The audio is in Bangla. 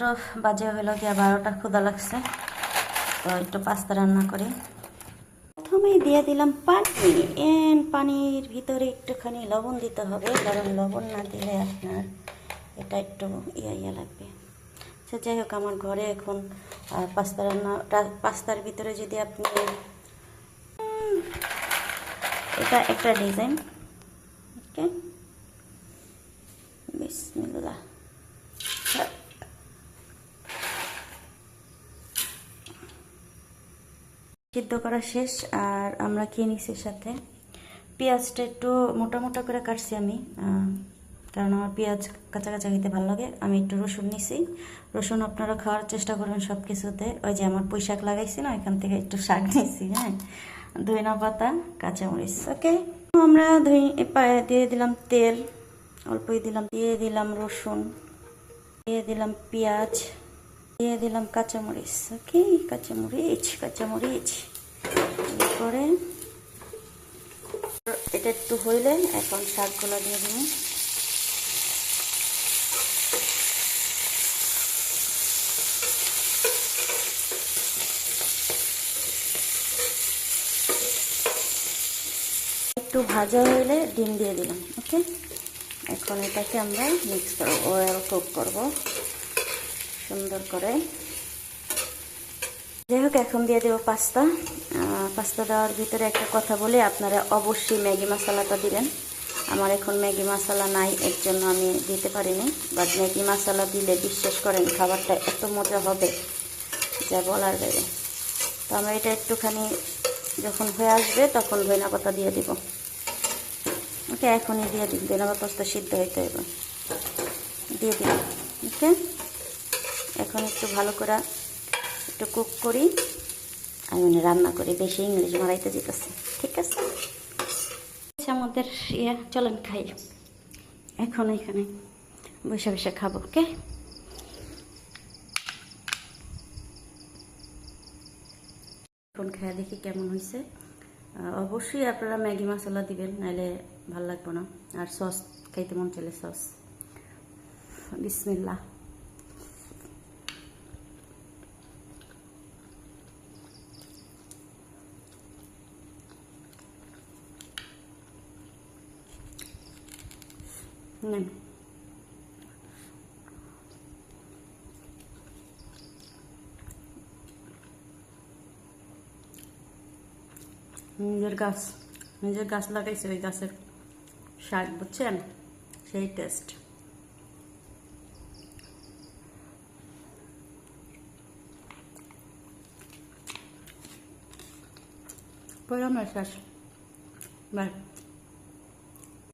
মাত্র বাজে হলো গিয়া বারোটা ক্ষুদা লাগছে। তো একটু পাস্তা রান্না করি। প্রথমেই দিয়ে দিলাম পানি। এন পানির ভিতরে একটুখানি লবণ দিতে হবে, কারণ লবণ না দিলে আপনার এটা একটু ইয়া ইয়া লাগবে। সে যাই হোক, আমার ঘরে এখন পাস্তা রান্না পাস্তার ভিতরে যদি আপনি এটা একটা ডিজাইন, ওকে? বিসমিল্লাহ। সিদ্ধ করা শেষ আর আমরা খেয়ে নিছি সাথে। পেঁয়াজটা একটু মোটা মোটা করে কাটছি আমি কারণ আমার পেঁয়াজ কাঁচা কাঁচা খেতে ভালো লাগে। আমি একটু রসুন নিছি। রসুন আপনারা খাওয়ার চেষ্টা করবেন সব কিছুতে ওই যে আমার পুঁই শাক লাগাইছি না, ওইখান থেকে একটু শাক নিয়েছি হ্যাঁ? ধইনা পাতা, কাঁচামরিচ, ওকে? আমরা ধুই পা- দিয়ে দিলাম তেল, অল্পই দিলাম, দিয়ে দিলাম রসুন, দিয়ে দিলাম পেঁয়াজ। দিয়ে দিলাম কাঁচামরিচ, ওকে? কাঁচামরিচ কাঁচামরিচ। এরপরে এটা একটু হইলে এখন শাকগুলো দিয়ে দিব একটু ভাজা হইলে ডিম দিয়ে দিলাম, ওকে? এখন এটাকে আমরা মিক্স করব ওয়েল কুক করব। সুন্দর করে। যাই হোক, এখন দিয়ে দেবো পাস্তা। পাস্তা দেওয়ার ভিতরে একটা কথা বলে আপনারা অবশ্যই ম্যাগি মশলাটা দিবেন। আমার এখন ম্যাগি মশলা নাই, এর জন্য আমি দিতে পারিনি। বাট ম্যাগি মশলা দিলে বিশ্বাস করেন, খাবারটা এত মজা হবে, যা বলার বাইরে। তো আমরা এটা একটুখানি যখন হয়ে আসবে, তখন ধনিয়া পাতা দিয়ে দিব। ওকে, এখনই দিয়ে দিন ধনিয়া পাতা সিদ্ধ হইতে হবে দিয়ে দিন, ওকে? এখন একটু ভালো করে একটু কুক করি। আমি মানে রান্না করি, বেশি ইংলিশ মারাইতে যেতেছে ঠিক আছে? আচ্ছা আমাদের ইয়ে চলেন খাই। এখন এখানে বসে বসে খাব, ওকে? এখন খেয়ে দেখি কেমন হয়েছে অবশ্যই আপনারা ম্যাগি মশলা দিবেন নাহলে ভালো লাগবে না। আর সস, খাইতে মন চলে সস। বিসমিল্লাহ। নেন নিজের গাছ নিজের গাছ লাগাইছে ওই গাছের শাক বুঝছেন সেই টেস্ট পরে আমরা শেষ বাই